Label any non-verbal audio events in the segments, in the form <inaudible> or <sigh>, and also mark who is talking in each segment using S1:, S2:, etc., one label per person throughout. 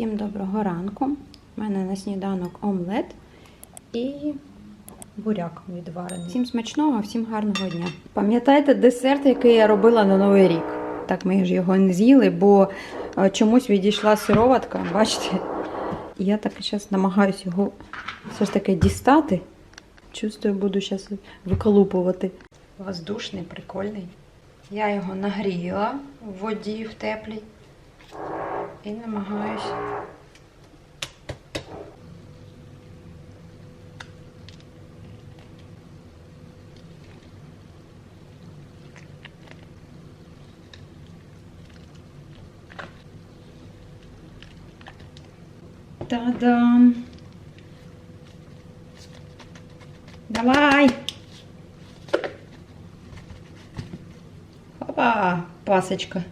S1: Всім доброго ранку. У мене на сніданок омлет і буряк відварений. Всім смачного, всім гарного дня. Пам'ятаєте десерт, який я робила на Новий рік? Так, ми ж його не з'їли, бо е, чомусь відійшла сироватка, бачите? Я так зараз намагаюся його все ж таки дістати. Чувствую, буду зараз виколупувати. Воздушний, прикольний. Я його нагріла в воді в теплій і намагаюсь. Та-дам! Давай! Опа, пасочка.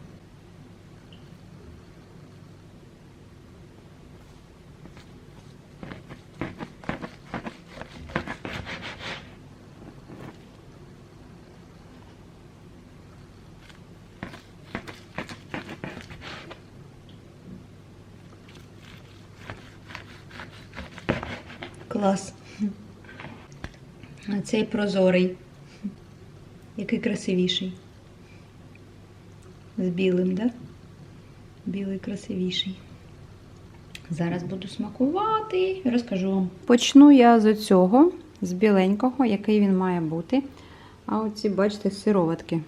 S1: Клас. А цей прозорий. Який красивіший. З білим, да? Білий красивіший. Зараз буду смакувати розкажу вам. Почну я з цього, з біленького, який він має бути. А оці, бачите, сироватки.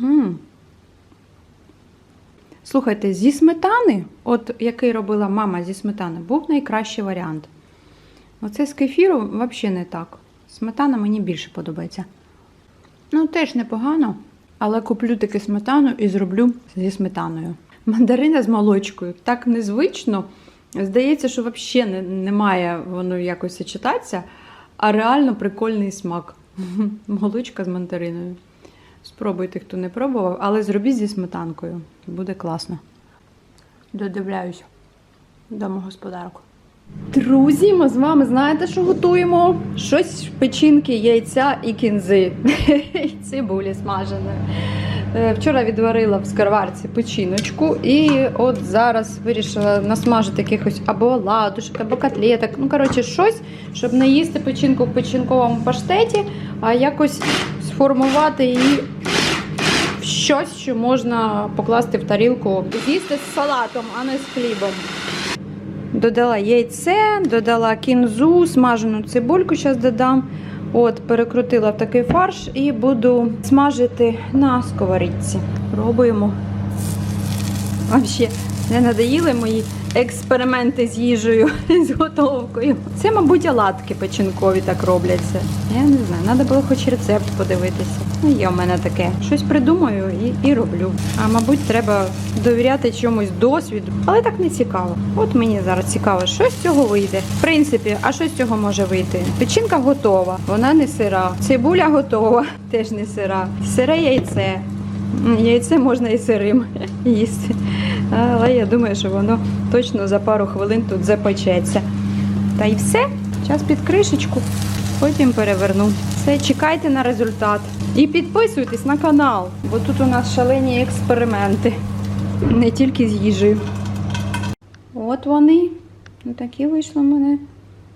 S1: М. Слухайте, зі сметани, от який робила мама зі сметани, був найкращий варіант. Оце з кефіру взагалі не так. Сметана мені більше подобається. Ну, теж непогано, але куплю таки сметану і зроблю зі сметаною. Мандарина з молочкою. Так незвично. Здається, що взагалі не, немає воно якось сочетатися, а реально прикольний смак. <laughs> Молочка з мандариною. Спробуйте, хто не пробував, але зробіть зі сметанкою. Буде класно. Додивляюся домогосподарку. Друзі, ми з вами знаєте, що готуємо? Щось печінки, яйця і кінзи. <laughs> І Цибулі смаженої. Е, Вчора відварила в скарварці печіночку, і от зараз вирішила насмажити якихось або ладушок, або котлеток. Ну, коротше, щось, щоб не їсти печінку в печінковому паштеті, а якось сформувати її в щось, що можна покласти в тарілку. З'їсти з салатом, а не з хлібом. Додала яйце, додала кінзу, смажену цибульку зараз додам. От, перекрутила в такий фарш і буду смажити на сковорідці. Пробуємо. Взагалі, не надоїли мої експерименти з їжею, <laughs> з готовкою. Це, мабуть, оладки печінкові так робляться. Я не знаю, треба було хоч рецепт подивитися. Ну, є в мене таке. Щось придумаю і, і роблю. А мабуть, треба довіряти чомусь досвіду. Але так не цікаво. От мені зараз цікаво, що з цього вийде. В принципі, а що з цього може вийти? Печінка готова, вона не сира. Цибуля готова, <laughs> теж не сира. Сире яйце. Яйце можна і сирим <laughs> їсти. Але я думаю, що воно точно за пару хвилин тут запечеться. Та й все. Час під кришечку, потім переверну. Все, чекайте на результат. І підписуйтесь на канал, бо тут у нас шалені експерименти. Не тільки з їжею. От вони. Ну, Такі вийшли в мене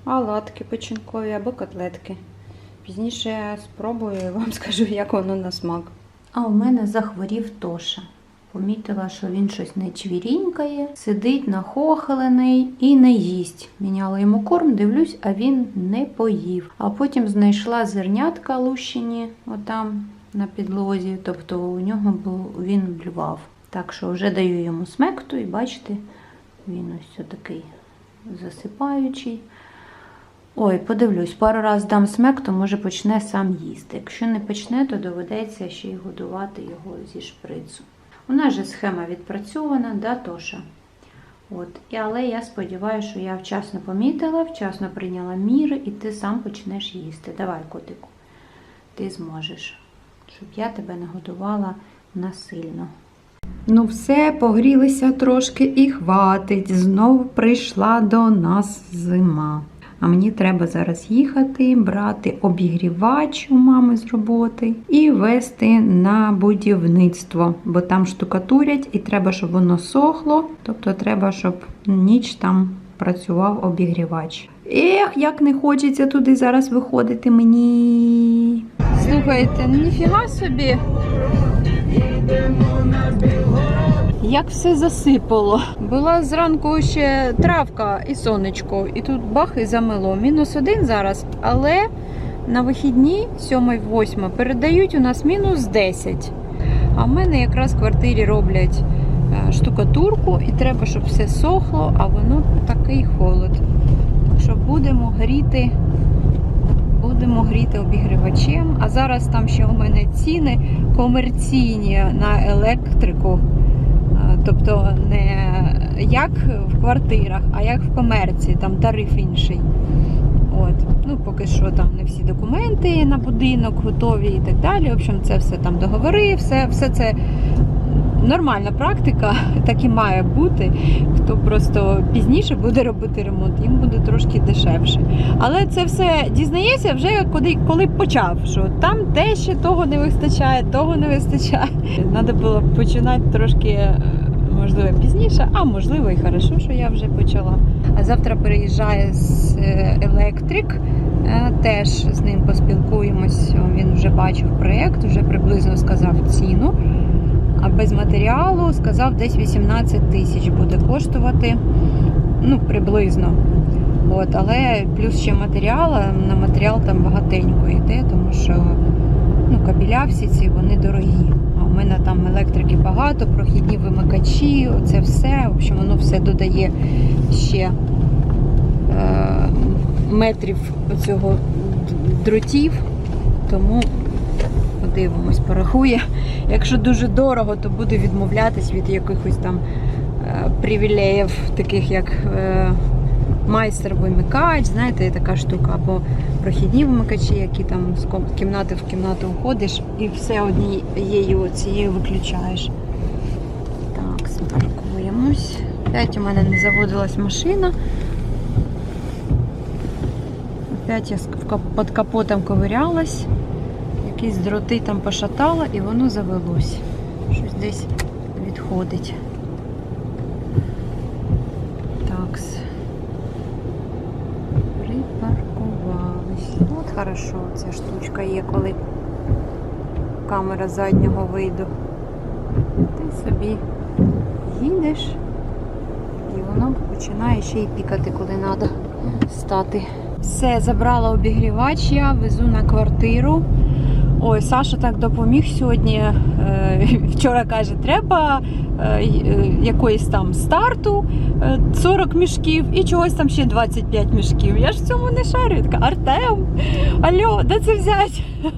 S1: оладки печінкові або котлетки. Пізніше спробую і вам <laughs> скажу, як воно на смак. А у мене захворів Тоша. Помітила, що він щось не чвірінькає, сидить нахохалений і не їсть. Міняла йому корм, дивлюсь, а він не поїв. А потім знайшла зернятка лущені отам на підлозі. Тобто у нього був він блював. Так що вже даю йому смекту, і бачите, він ось такий засипаючий. Ой, подивлюсь, пару раз дам смек, то може почне сам їсти. Якщо не почне, то доведеться ще й годувати його зі шприцу. У нас же схема відпрацьована, да, Тоша? От. Але я сподіваюся, що я вчасно помітила, вчасно прийняла міри, і ти сам почнеш їсти. Давай, котику, ти зможеш, щоб я тебе не годувала насильно. Ну, все, погрілися трошки і хватить. Знову прийшла до нас зима. А мені треба зараз їхати, брати обігрівач у мами з роботи і вести на будівництво, бо там штукатурять і треба, щоб воно сохло. Тобто треба, щоб ніч там працював обігрівач. Ех, як не хочеться туди зараз виходити мені. Слухайте, ну ніфіга собі. Як все засипало. Була зранку ще травка і сонечко, і тут бах і замило. Мінус один зараз, але на вихідні 7-8 передають у нас мінус 10. А в мене якраз в квартирі роблять е, штукатурку, і треба, щоб все сохло, а воно такий холод. Так що будемо гріти, будемо гріти обігрівачем. А зараз там ще у мене ціни комерційні на електрику. Е, Тобто не як в квартирах, а як в комерції, там тариф інший. От. Ну, поки що там не всі документи на будинок готові і так далі. В общем, це все там договори, все, все це нормальна практика, <laughs> так і має бути. Хто просто пізніше буде робити ремонт, їм буде трошки дешевше. Але це все дізнається вже коли, коли почав, що там те ще того не вистачає, того не вистачає. Треба було починати трошки. Можливо, пізніше, а можливо, і хорошо, що я вже почала. А завтра переїжджає з е, електрик. Е, Теж з ним поспілкуємось. Він вже бачив проєкт, вже приблизно сказав ціну. А без матеріалу сказав, десь 18 тисяч буде коштувати. Ну, приблизно. От, але плюс ще матеріал, на матеріал там багатенько йде, тому що ну, кабеля всі ці вони дорогі. В мене там електрики багато, прохідні вимикачі, оце все. В общем, воно все додає ще е, метрів цього дротів. Тому подивимось, порахує. Якщо дуже дорого, то буде відмовлятись від якихось там е, привілеїв, таких як е, майстер вимикач, знаєте, така штука, або прохідні вимикачі, які там з кімнати в кімнату входиш і все однією цією виключаєш. Так, спаркуємось. Опять у мене не заводилась машина. Опять я під капотом ковирялась. Якісь дроти там пошатала і воно завелось. Щось десь відходить. Такс. Припаркувались. Ну, От хорошо, ця штучка є, коли камера заднього виду. Ти собі їдеш і воно починає ще й пікати, коли треба стати. Все, забрала обігрівач я, везу на квартиру. Ой, Саша так допоміг сьогодні. Е, <laughs> Вчора каже, треба е, е, якоїсь там старту е, 40 мішків і чогось там ще 25 мішків. Я ж в цьому не шарю. Я така, Артем, алло, де це взяти? <laughs>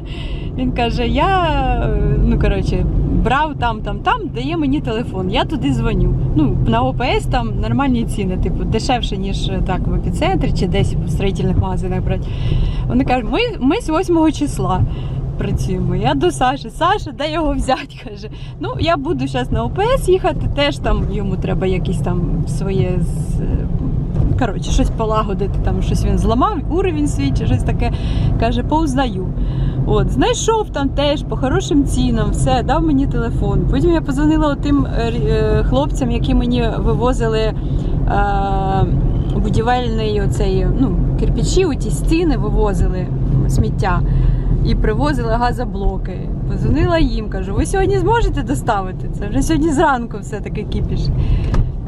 S1: Він каже, я ну коротше, брав там, там, там, дає мені телефон. Я туди дзвоню. Ну, на ОПС там нормальні ціни, типу, дешевше, ніж так в епіцентрі чи десь в строїтельних магазинах брати. Вони кажуть, ми, ми з 8 числа працюємо. Я до Саші. Саша, де його взяти? каже. Ну, я буду зараз на ОПС їхати, теж там йому треба якісь там своє. з- Коротше, щось полагодити, там щось він зламав, уровень свій чи щось таке. Каже, повзнаю. От, знайшов там теж по хорошим цінам, все, дав мені телефон. Потім я позвонила тим хлопцям, які мені вивозили е, будівельний оцей, ну, кирпичі, ті стіни вивозили сміття і привозили газоблоки. Позвонила їм, кажу, ви сьогодні зможете доставити? Це вже сьогодні зранку все таке кіпіш.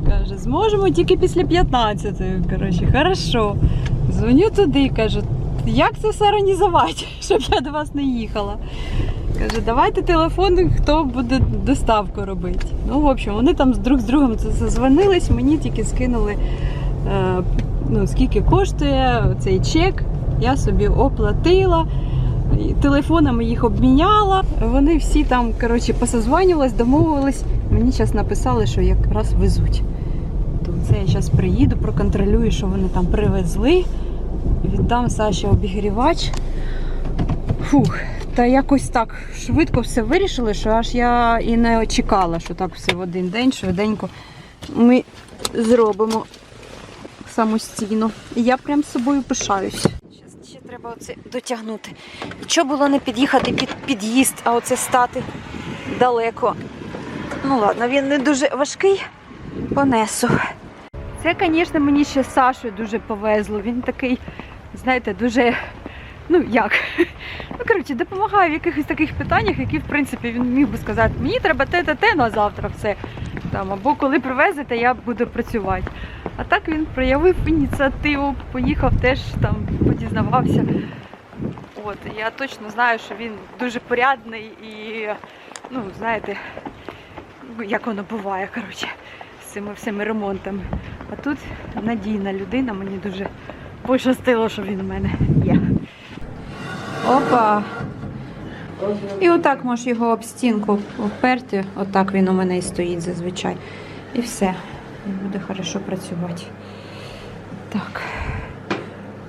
S1: Каже, зможемо тільки після 15-ї. Коротше, хорошо. Дзвоню туди, кажу, як це все організувати, <laughs> щоб я до вас не їхала. Каже, давайте телефон, хто буде доставку робити. Ну, в общем, вони там друг з другом зазвонились, мені тільки скинули, е, ну, скільки коштує цей чек. Я собі оплатила. Телефонами їх обміняла. Вони всі там, коротше, посозванювались, домовились. Мені зараз написали, що якраз везуть. То це я зараз приїду, проконтролюю, що вони там привезли. Віддам Саші обігрівач. Фух, та якось так швидко все вирішили, що аж я і не чекала, що так все в один день, швиденько ми зробимо. само стіну. І я прям з собою пишаюсь. Треба оце дотягнути. Чого було не під'їхати під під'їзд, а оце стати далеко. Ну ладно, він не дуже важкий. Понесу. Це, звісно, мені ще з Сашою дуже повезло. Він такий, знаєте, дуже. Ну як? <laughs> Ну, коротше, допомагає в якихось таких питаннях, які, в принципі, він міг би сказати, мені треба те, те, те на завтра все. Там, або коли привезете, я буду працювати. А так він проявив ініціативу, поїхав теж там, подізнавався. От, я точно знаю, що він дуже порядний і, ну, знаєте, ну, як воно буває, коротше, з цими всіми ремонтами. А тут надійна людина, мені дуже пощастило, що він у мене є.
S2: Опа. І отак можеш його об стінку вперти. Отак він у мене і стоїть зазвичай. І все. І буде хорошо працювати. Так.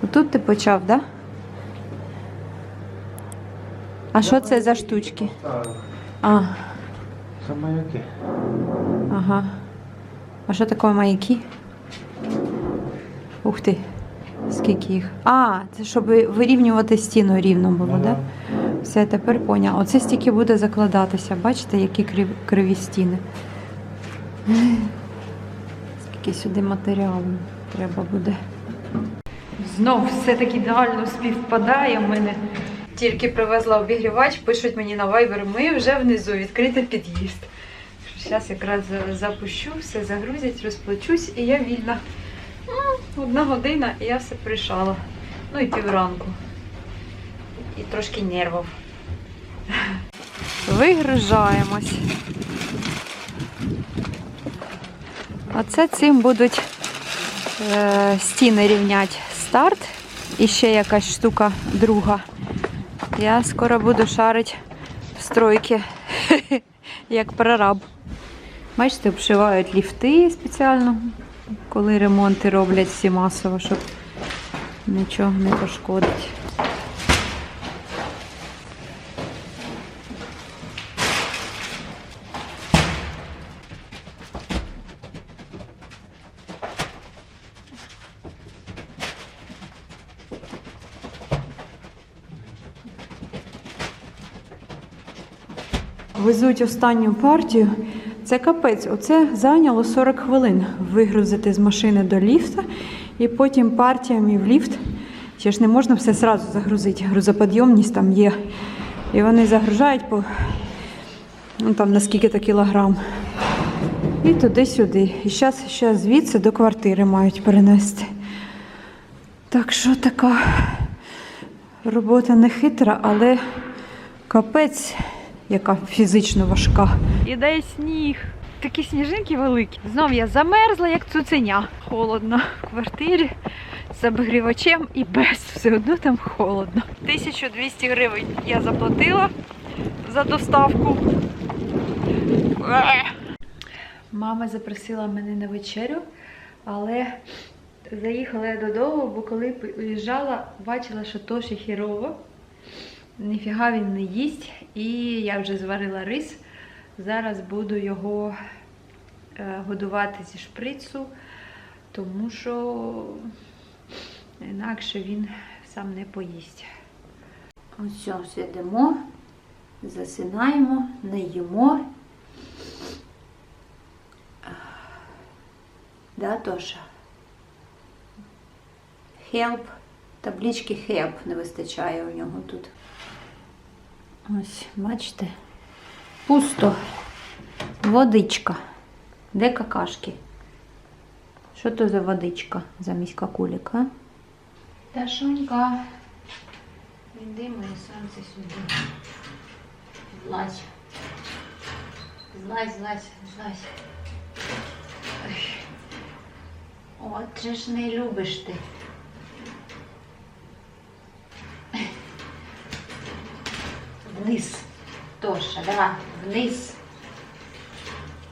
S2: Отут ти почав, так? Да? А що це за штучки? А,
S3: Це маяки.
S2: ага. А що таке маяки? Ух ти. Скільки їх? А, це щоб вирівнювати стіну рівно було, так? Да? Все, тепер поняв. Оце стільки буде закладатися. Бачите, які крив- криві стіни. Скільки сюди матеріалу треба буде. Знов все так ідеально співпадає в мене. Тільки привезла обігрівач, пишуть мені на Viber, ми вже внизу, відкрити під'їзд. Зараз якраз запущу, все загрузять, розплачусь і я вільна. Ну, Одна година і я все прийшала. Ну і півранку. І трошки нервів. Вигружаємось. Оце цим будуть е, стіни рівняти. Старт і ще якась штука друга. Я скоро буду шарити в стройки, <laughs> як прораб. Бачите, обшивають ліфти спеціально, коли ремонти роблять всі масово, щоб нічого не пошкодить. Везуть останню партію. Це капець. Оце зайняло 40 хвилин вигрузити з машини до ліфта і потім партіями в ліфт. Ще ж не можна все зразу загрузити. Грузоподйомність там є. І вони загружають по ну, там, на скільки-то кілограм. І туди-сюди. І зараз ще звідси до квартири мають перенести. Так що така робота не хитра, але капець, яка фізично важка.
S1: Іде сніг. Такі сніжинки великі. Знов я замерзла, як цуценя. Холодно в квартирі з обігрівачем і без. Все одно там холодно. 1200 гривень я заплатила за доставку. Мама запросила мене на вечерю, але заїхала я додому, бо коли приїжджала, бачила, що Тоші хірово. Ніфіга він не їсть. І я вже зварила рис. Зараз буду його е, годувати зі шприцу, тому що інакше він сам не поїсть. Ось сидимо, засинаємо, не їмо. Да, Тоша? Help. Таблички help не вистачає у нього тут. Ось, бачите, пусто. Водичка. Де какашки? Що то за водичка замість какуліка? Ташунька. Іди моє сонце сюди. Злазь. Злазь, злазь, злазь. От же ж не любиш ти. Вниз. Тоша, давай, вниз.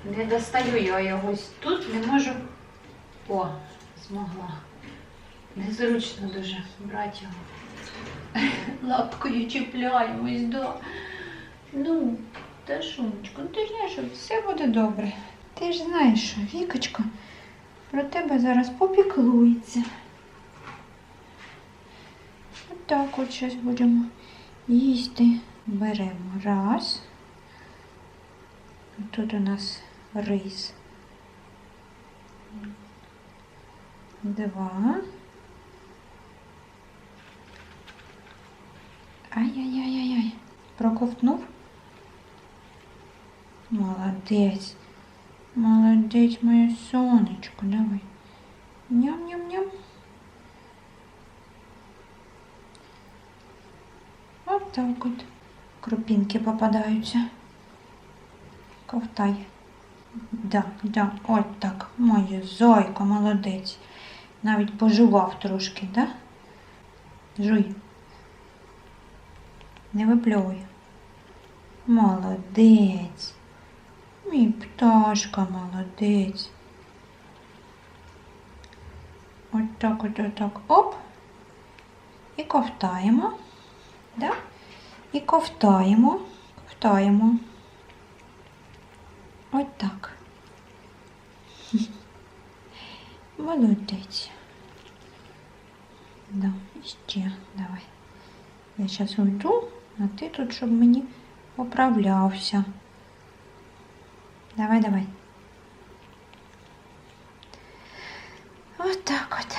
S1: Не достаю я його ось тут, не можу. О, змогла. Незручно дуже брати його. <laughs> Лапкою чіпляємось, да. Ну, та шумочку, ти ж знаєш, що все буде добре. Ти ж знаєш, що Вікочка про тебе зараз попіклується. Отак от зараз будемо їсти. Беремо раз. Тут у нас рис. Два. Ай-яй-яй-яй-яй. Проковтнув? Молодець. Молодець, моє сонечко. Давай. Ням-ням-ням. От так от. Крупинки попадаються. Ковтай. Да, да, от так. Моє зойко, молодець. Навіть пожував трошки, да? Жуй. Не випльовуй. Молодець. Мій пташка молодець. От так, от так. Оп. І ковтаємо. Да? І ковтаємо. Ковтаємо. От так. <laughs> Молодець. Да, ще давай. Я зараз уйду, а ти тут, щоб мені поправлявся. Давай, давай. От так от.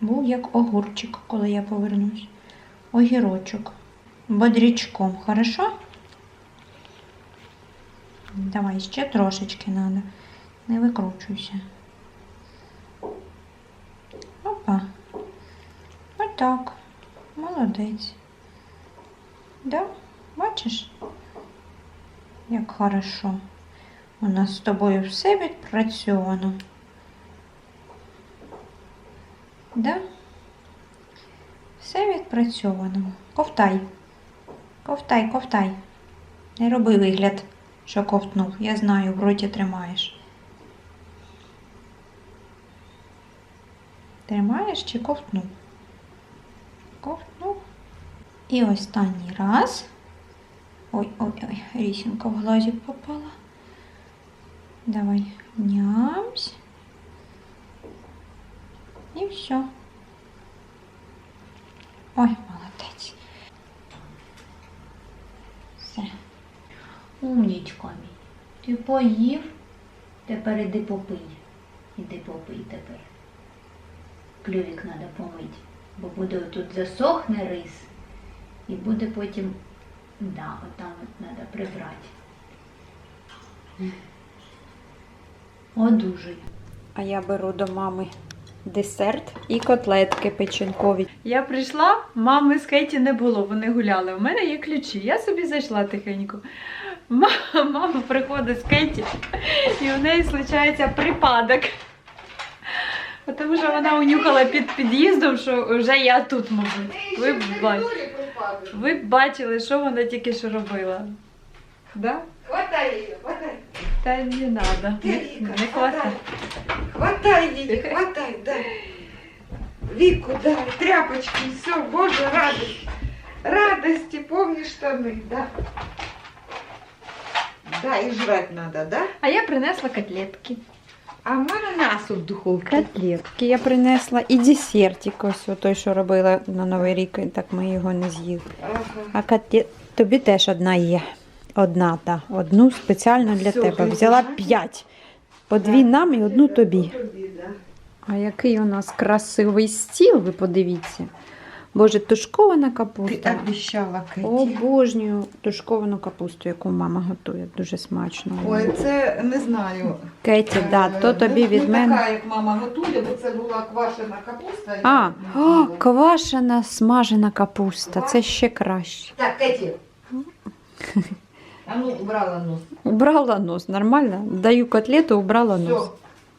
S1: Був як огурчик, коли я повернусь. Огірочок. Бодрячком, хорошо? Давай, ще трошечки надо. Не викручуйся. Опа. Отак. Молодець. Да? Бачиш? Як хорошо. У нас з тобою все відпрацьовано. Да? Все відпрацьовано. Ковтай. Ковтай, ковтай. Не роби вигляд, що ковтнув. Я знаю, в роті тримаєш. Тримаєш чи ковтнув? Ковтнув. І останній раз. Ой, ой, ой, рісінка в глазик попала. Давай, нямсь. І все. Ой, молодець. Все.
S4: Умнічко мій. Ти поїв, тепер іди попий. Іди попий тепер. Клювік треба помити, бо буде тут засохне рис і буде потім, да, отам от треба прибрати. Одужуй.
S1: А я беру до мами десерт і котлетки печінкові. Я прийшла, мами з Кеті не було, вони гуляли. У мене є ключі. Я собі зайшла тихенько. Ма- Мама приходить з Кеті, і у неї случається припадок. Тому що вона унюхала під під'їздом, що вже я тут, мабуть. Ви б бачили, ви б бачили, що вона тільки що робила. Да?
S5: Хватай ее, хватай.
S1: Та не треба. Не, не хватай.
S5: Хватай ее, хватай, да. Вику, да, тряпочки, все, боже, радость. Радости, помни штаны, да. Да, и жрать надо, да?
S1: А я принесла котлетки.
S5: А в мене м'ясо в духовці.
S1: Котлетки я принесла і десертик, ось той, що робила на Новий рік, так ми його не з'їли.
S5: Ага.
S1: А котлет... тобі теж одна є. Одна, та. Одну спеціально для
S5: Всё,
S1: тебе. Взяла п'ять. По дві нам і одну тобі. А який у нас красивий стіл, ви подивіться. Боже, тушкована
S5: Ти
S1: капуста.
S5: обіщала, Кеті.
S1: Обожнюю тушковану капусту, яку мама готує. Дуже смачно.
S5: Ой, це не знаю.
S1: Кеті, да, то тобі
S5: не-
S1: від
S5: не
S1: мене.
S5: така, як мама готує, бо це була квашена капуста.
S1: А, о, квашена смажена капуста. Це ще краще.
S5: Так, Кеті. <laughs> А ну, убрала нос.
S1: Убрала нос, нормально? Даю котлету, убрала нос.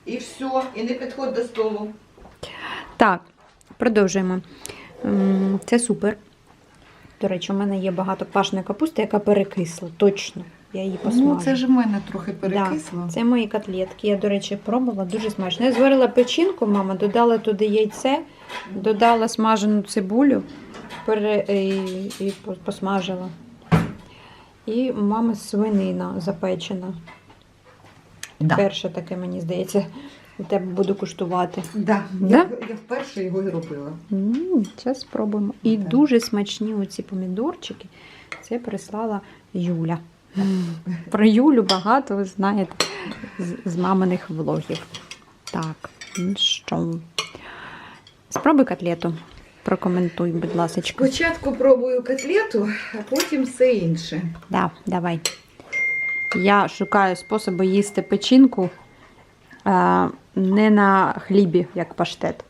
S5: І все, і не підходь до столу.
S1: Так, продовжуємо. Це супер. До речі, у мене є багато квашеної капусти, яка перекисла. Точно. Я її посмажу.
S5: Ну, це ж в мене трохи
S1: Да,
S5: перекисло.
S1: це мої котлетки. Я, до речі, пробувала дуже смачно. Я зварила печінку, мама, додала туди яйце, додала смажену цибулю пере... і, і посмажила. І мами свинина запечена.
S5: Да.
S1: Перше таке, мені здається, у тебе буду куштувати.
S5: Да.
S1: Да?
S5: Я, я вперше його і робила.
S1: Зараз спробуємо. І
S5: Так.
S1: дуже смачні оці помідорчики. Це прислала Юля. Про Юлю багато ви знаєте з, з маминих влогів. Так, ну що? Спробуй котлету. Прокоментуй, будь ласка.
S5: Спочатку пробую котлету, а потім все інше.
S1: Да, давай. Я шукаю способи їсти печінку е, не на хлібі, як паштет.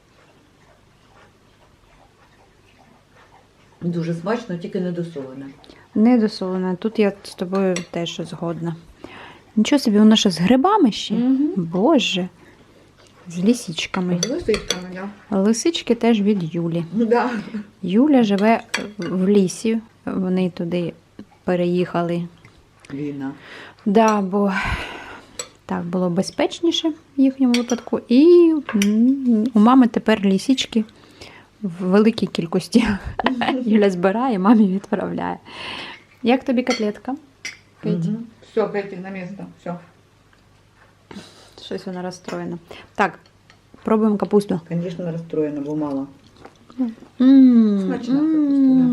S5: Дуже смачно, тільки не досолене.
S1: Не досолена. Тут я з тобою теж згодна. Нічого собі, воно що з грибами ще? Боже. З лісічками.
S5: З лисичками, да.
S1: Лисички теж від Юлі.
S5: Да.
S1: Юля живе в лісі. Вони туди переїхали.
S5: Ліна.
S1: Да, бо так було безпечніше в їхньому випадку. І у мами тепер лісічки в великій кількості. <laughs> Юля збирає, мамі відправляє. Як тобі котлетка? Кеті?
S5: Все, Кеті, на місце. Все.
S1: Щось вона розстроєна. Так, пробуємо капусту.
S5: Звісно, розстроєна, бо мало. Смачна капуста.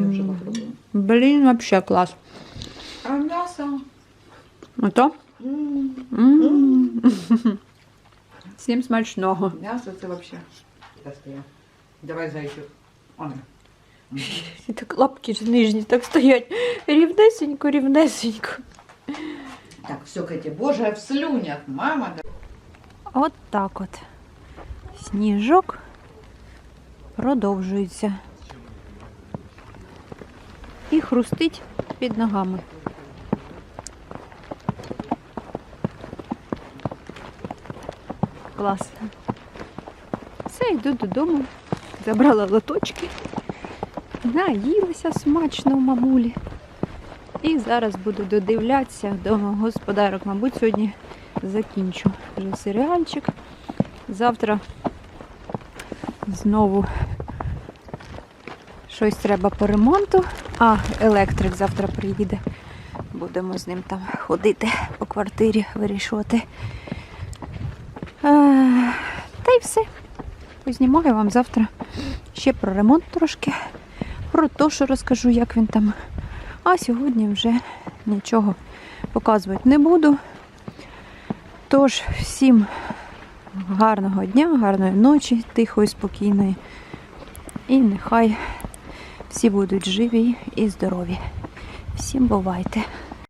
S5: Я вже попробувала.
S1: Блін, вообще клас.
S5: А м'ясо?
S1: Ото? Всім смачного.
S5: М'ясо це взагалі. Давай зайчик.
S1: Так лапки ж нижні так стоять. Рівнесенько, рівнесенько.
S5: Так, все, Кеті, боже, в слюнях, мама.
S1: От так от. Сніжок продовжується. І хрустить під ногами. Клас. Все, йду додому. Забрала лоточки. Наїлася смачно у мамулі. І зараз буду додивлятися домогосподарок. Мабуть, сьогодні закінчу вже серіальчик. Завтра знову щось треба по ремонту. А, електрик завтра приїде. Будемо з ним там ходити по квартирі, вирішувати. Е, Та й все. Познімаю вам завтра ще про ремонт трошки, про те, що розкажу, як він там. А сьогодні вже нічого показувати не буду. Тож, всім гарного дня, гарної ночі, тихої, спокійної. І нехай всі будуть живі і здорові. Всім бувайте!